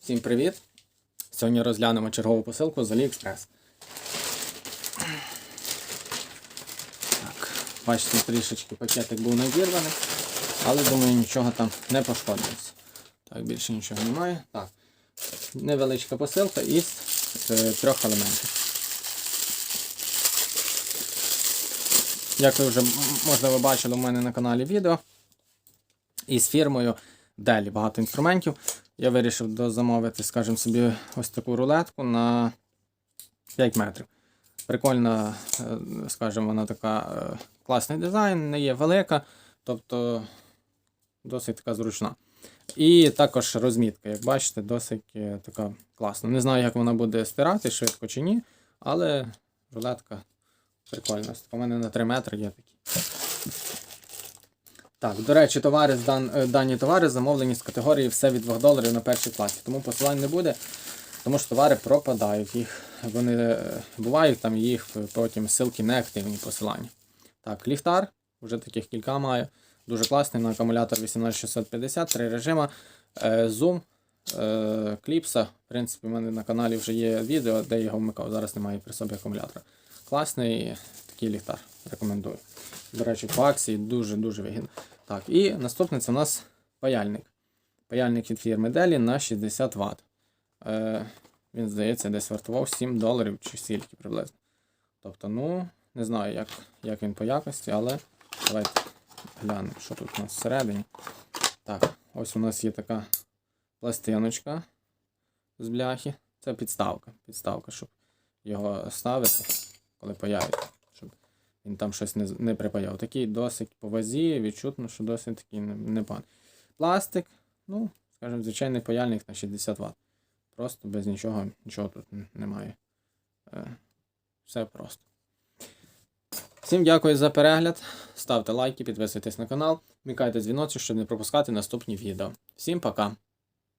Всім привіт! Сьогодні розглянемо чергову посилку з AliExpress. Так, бачите, трішечки пакетик був надірваний, але думаю, нічого там не пошкодилось. Так, більше нічого немає. Так, невеличка посилка із е, трьох елементів. Як ви вже можливо бачили у мене на каналі відео, із фірмою Dell багато інструментів. Я вирішив дозамовити, скажімо собі, ось таку рулетку на 5 метрів. Прикольна, е, скажімо, вона така е, класний дизайн, не є велика, тобто досить така зручна. І також розмітка, як бачите, досить е, така класна. Не знаю, як вона буде стирати швидко чи ні, але рулетка прикольна. У мене на 3 метри є такі. Так, до речі, товари дан, е, дані товари замовлені з категорії все від 2 доларів на першій класі. Тому посилань не буде, тому що товари пропадають. Їх вони е, бувають там їх потім ссылки не активні посилання. Так, ліхтар, вже таких кілька маю. Дуже класний на акумулятор 18650, три режима. Е, е, кліпса. В принципі, у мене на каналі вже є відео, де його вмикав. Зараз немає при собі акумулятора. Класний такий ліхтар. Рекомендую. До речі, по акції дуже-дуже вигідно. Так, і наступне це у нас паяльник. Паяльник від фірми Deli на 60 Вт. Е, він, здається, десь вартував 7 доларів чи стільки приблизно. Тобто, ну, не знаю, як, як він по якості, але давайте глянемо, що тут у нас всередині. Так, ось у нас є така пластиночка з бляхи. Це підставка. Підставка, щоб його ставити, коли появиться. Він там щось не, не припаяв. Такий досить по вазі, відчутно, що досить такий непоганий. Пластик, ну, скажімо, звичайний паяльник на 60 Вт. Просто без нічого, нічого тут немає. Е, Все просто. Всім дякую за перегляд. Ставте лайки, підписуйтесь на канал, вмикайте дзвіночок, щоб не пропускати наступні відео. Всім пока!